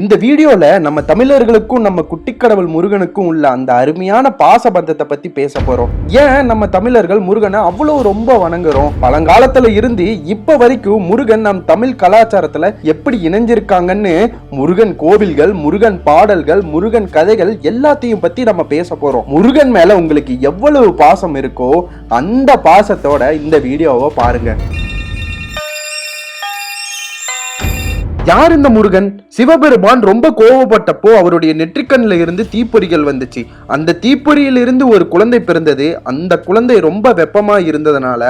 இந்த வீடியோல நம்ம தமிழர்களுக்கும் நம்ம குட்டிக்கடவுள் முருகனுக்கும் உள்ள அந்த அருமையான பாச பந்தத்தை பத்தி பேச போறோம். ஏன் நம்ம தமிழர்கள் முருகனை அவ்வளவு ரொம்ப வணங்குறோம்? பழங்காலத்துல இருந்து இப்ப வரைக்கும் முருகன் நம் தமிழ் கலாச்சாரத்துல எப்படி இணைஞ்சிருக்காங்கன்னு முருகன் கோவில்கள் முருகன் பாடல்கள் முருகன் கதைகள் எல்லாத்தையும் பத்தி நம்ம பேச போறோம். முருகன் மேல உங்களுக்கு எவ்வளவு பாசம் இருக்கோ அந்த பாசத்தோட இந்த வீடியோவை பாருங்க. யார் இந்த முருகன்? சிவபெருமான் ரொம்ப கோவப்பட்டப்போ அவருடைய நெற்றிக்கண்ணில் இருந்து தீப்பொறிகள் வந்துச்சு. அந்த தீப்பொறியில் இருந்து ஒரு குழந்தை பிறந்தது. அந்த குழந்தை ரொம்ப வெப்பமா இருந்ததுனால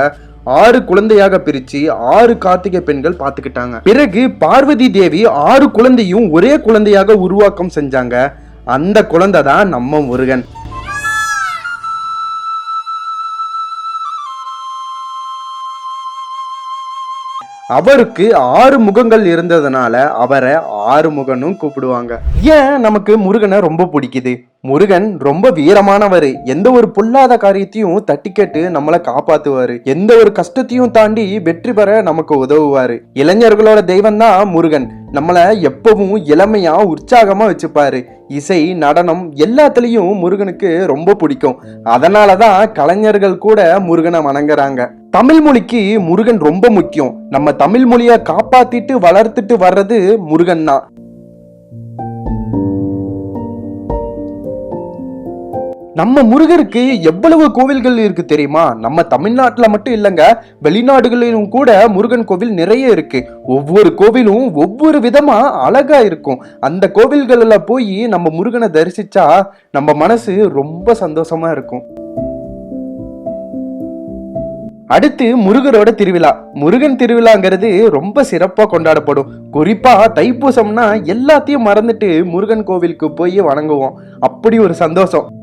ஆறு குழந்தையாக பிரிச்சு ஆறு கார்த்திகை பெண்கள் பார்த்துக்கிட்டாங்க. பிறகு பார்வதி தேவி ஆறு குழந்தையும் ஒரே குழந்தையாக உருவாக்கம் செஞ்சாங்க. அந்த குழந்தை தான் நம்ம முருகன். அவருக்கு ஆறு முகங்கள் இருந்ததுனால அவரை ஆறு முகனும் கூப்பிடுவாங்க. ஏன் நமக்கு முருகனை ரொம்ப பிடிக்குது? முருகன் ரொம்ப வீரமானவர். எந்த ஒரு பொல்லாத காரியத்தையும் தட்டி கேட்டு நம்மளை காப்பாத்துவாரு. எந்த ஒரு கஷ்டத்தையும் தாண்டி வெற்றி பெற நமக்கு உதவுவாரு. இளைஞர்களோட தெய்வம் தான் முருகன். நம்மளை எப்பவும் இளமையாக உற்சாகமாக வச்சுப்பாரு. இசை நடனம் எல்லாத்துலேயும் முருகனுக்கு ரொம்ப பிடிக்கும். அதனாலதான் கலைஞர்கள் கூட முருகனை வணங்குறாங்க. தமிழ் மொழிக்கு முருகன் ரொம்ப முக்கியம். நம்ம தமிழ் மொழியை காப்பாத்திட்டு வளர்த்துட்டு வர்றது முருகன் தான். நம்ம முருகருக்கு எவ்வளவு கோவில்கள் இருக்கு தெரியுமா? நம்ம தமிழ்நாட்டில் மட்டும் இல்லைங்க வெளிநாடுகளிலும் கூட முருகன் கோவில் நிறைய இருக்கு. ஒவ்வொரு கோவிலும் ஒவ்வொரு விதமா அழகா இருக்கும். அந்த கோவில்கள்ல போய் நம்ம முருகனை தரிசிச்சா நம்ம மனசு ரொம்ப சந்தோஷமா இருக்கும். அடுத்து முருகரோட திருவிழா. முருகன் திருவிழாங்கிறது ரொம்ப சிறப்பாக கொண்டாடப்படும். குறிப்பாக தைப்பூசம்னா எல்லாத்தையும் மறந்துட்டு முருகன் கோவிலுக்கு போய் வணங்குவோம். அப்படி ஒரு சந்தோஷம்.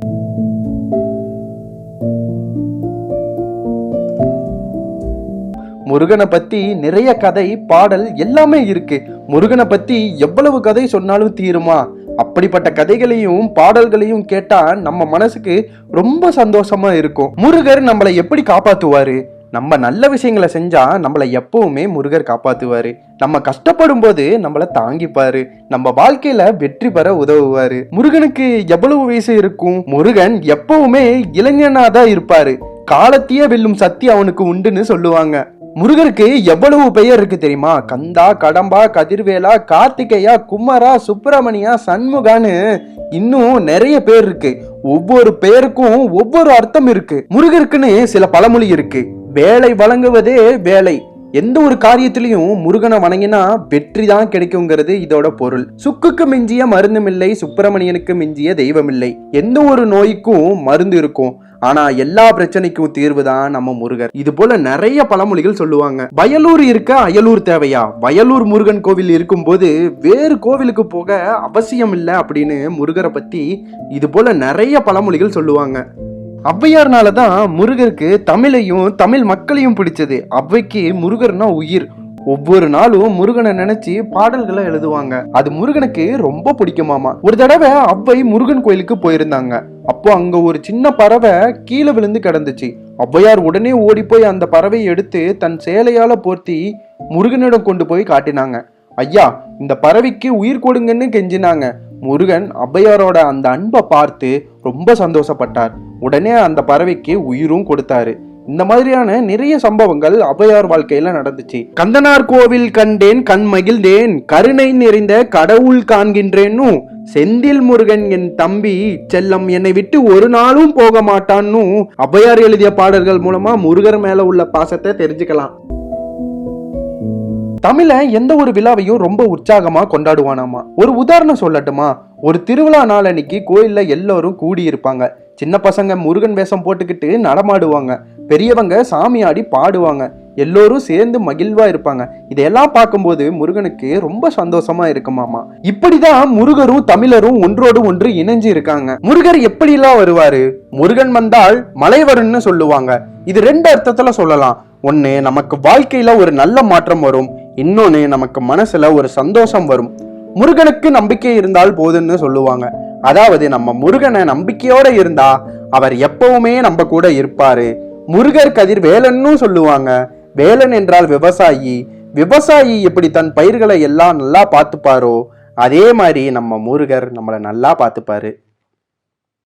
முருகனை பத்தி நிறைய கதை பாடல் எல்லாமே இருக்கு. முருகனை பத்தி எவ்வளவு கதை சொன்னாலும் தீருமா? அப்படிப்பட்ட கதைகளையும் பாடல்களையும் கேட்டா நம்ம மனசுக்கு ரொம்ப சந்தோஷமா இருக்கும். முருகர் நம்மளை எப்படி காப்பாத்துவாரு? நம்ம நல்ல விஷயங்களை செஞ்சா நம்மளை எப்பவுமே முருகர் காப்பாத்துவாரு. நம்ம கஷ்டப்படும் போது நம்மளை தாங்கிப்பாரு. நம்ம வாழ்க்கையில வெற்றி பெற உதவுவாரு. முருகனுக்கு எவ்வளவு வயசு இருக்கும்? முருகன் எப்பவுமே இளைஞனா தான் இருப்பாரு. காலத்தையே வெல்லும் சக்தி அவனுக்கு உண்டுன்னு சொல்லுவாங்க. முருகருக்கு எவ்வளவு பெயர் இருக்கு தெரியுமா? கந்தா கடம்பா கதிர்வேலா கார்த்திகையா குமரா சுப்பிரமணியா சண்முகான்னு இன்னும் நிறைய பேர் இருக்கு. ஒவ்வொரு பெயருக்கும் ஒவ்வொரு அர்த்தம் இருக்கு. முருகருக்குன்னு சில பழமொழி இருக்கு. வேலை வழங்குவதே வேலை. எந்த ஒரு காரியத்திலையும் முருகனை வணங்கினா வெற்றி தான் கிடைக்குங்கிறது இதோட பொருள். சுக்குக்கு மிஞ்சிய மருந்துமில்லை சுப்பிரமணியனுக்கு மிஞ்சிய தெய்வமில்லை. எந்த ஒரு நோய்க்கும் மருந்து இருக்கும். ஆனா எல்லா பிரச்சனைக்கும் தீர்வு தான் நம்ம முருகர். இது போல நிறைய பழமொழிகள் சொல்லுவாங்க. வயலூர் இருக்க அயலூர் தேவையா? வயலூர் முருகன் கோவில் இருக்கும்போது வேறு கோவிலுக்கு போக அவசியம் இல்லை அப்படின்னு முருகரை பத்தி இது போல நிறைய பழமொழிகள் சொல்லுவாங்க. ஔவையார்னால தான் முருகருக்கு தமிழையும் தமிழ் மக்களையும் பிடிச்சது. ஔவைக்கு முருகர்னா உயிர். ஒவ்வொரு நாளும் முருகனை நினைச்சு பாடல்களை எழுதுவாங்க. அது முருகனுக்கு ரொம்ப பிடிக்குமாமா ஒரு தடவை அவ்வை முருகன் கோயிலுக்கு போயிருந்தாங்க. அப்போ அங்க ஒரு சின்ன பறவை கீழே விழுந்து கிடந்துச்சு. ஔவையார் உடனே ஓடி போய் அந்த பறவையை எடுத்து தன் சேலையால போர்த்தி முருகனிடம் கொண்டு போய் காட்டினாங்க. ஐயா இந்த பறவைக்கு உயிர் கொடுங்கன்னு கெஞ்சினாங்க. முருகன் ஔவையாரோட அந்த அன்பை பார்த்து ரொம்ப சந்தோஷப்பட்டார். உடனே அந்த பறவைக்கு உயிரும் கொடுத்தாரு. இந்த மாதிரியான நிறைய சம்பவங்கள் ஔவையார் வாழ்க்கையில நடந்துச்சு. கந்தனார் கோவில் கண்டேன் கண் மகிழ்ந்தேன். கருணை நிறைந்த கடவுள் காண்கின்றேன்னு செந்தில் முருகன் என் தம்பி செல்லம் என்னை விட்டு ஒரு நாளும் போக மாட்டான்னு ஔவையார் எழுதிய பாடல்கள் மூலமா முருகர் மேல உள்ள பாசத்தை தெரிஞ்சுக்கலாம். தமிழ எந்த ஒரு விழாவையும் ரொம்ப உற்சாகமா கொண்டாடுவானாமா? ஒரு உதாரணம் சொல்லட்டுமா? ஒரு திருவிழா நாள் அன்னைக்கு கோயில்ல எல்லாரும் கூடி இருப்பாங்க சின்ன பசங்க முருகன் வேஷம் போட்டுக்கிட்டு நடமாடுவாங்க. பெரியவங்க சாமியாடி பாடுவாங்க. எல்லோரும் சேர்ந்து மகிழ்வா இருப்பாங்க. இதையெல்லாம் பார்க்கும்போது முருகனுக்கு ரொம்ப சந்தோஷமா இருக்குமாமா இப்படிதான் முருகரும் தமிழரும் ஒன்றோடு ஒன்று இணைஞ்சு இருக்காங்க. முருகர் எப்படிலாம் வருவாரு? முருகன் வந்தால் மலை வரும்னு சொல்லுவாங்க. இது ரெண்டு அர்த்தத்துல சொல்லலாம். ஒன்னு நமக்கு வாழ்க்கையில ஒரு நல்ல மாற்றம் வரும். இன்னொன்னு நமக்கு மனசுல ஒரு சந்தோஷம் வரும். முருகனுக்கு நம்பிக்கை இருந்தால் போதுன்னு சொல்லுவாங்க. அதாவது நம்ம முருகனை நம்பிக்கையோட இருந்தா அவர் எப்பவுமே நம்ம கூட இருப்பாரு. முருகர் கதிர் வேலன்னும் சொல்லுவாங்க. வேலன் என்றால் விவசாயி. விவசாயி எப்படி தன் பயிர்களை எல்லாம் நல்லா பார்த்துப்பாரோ அதே மாதிரி நம்ம முருகர் நம்மளை நல்லா பார்த்துப்பாரு.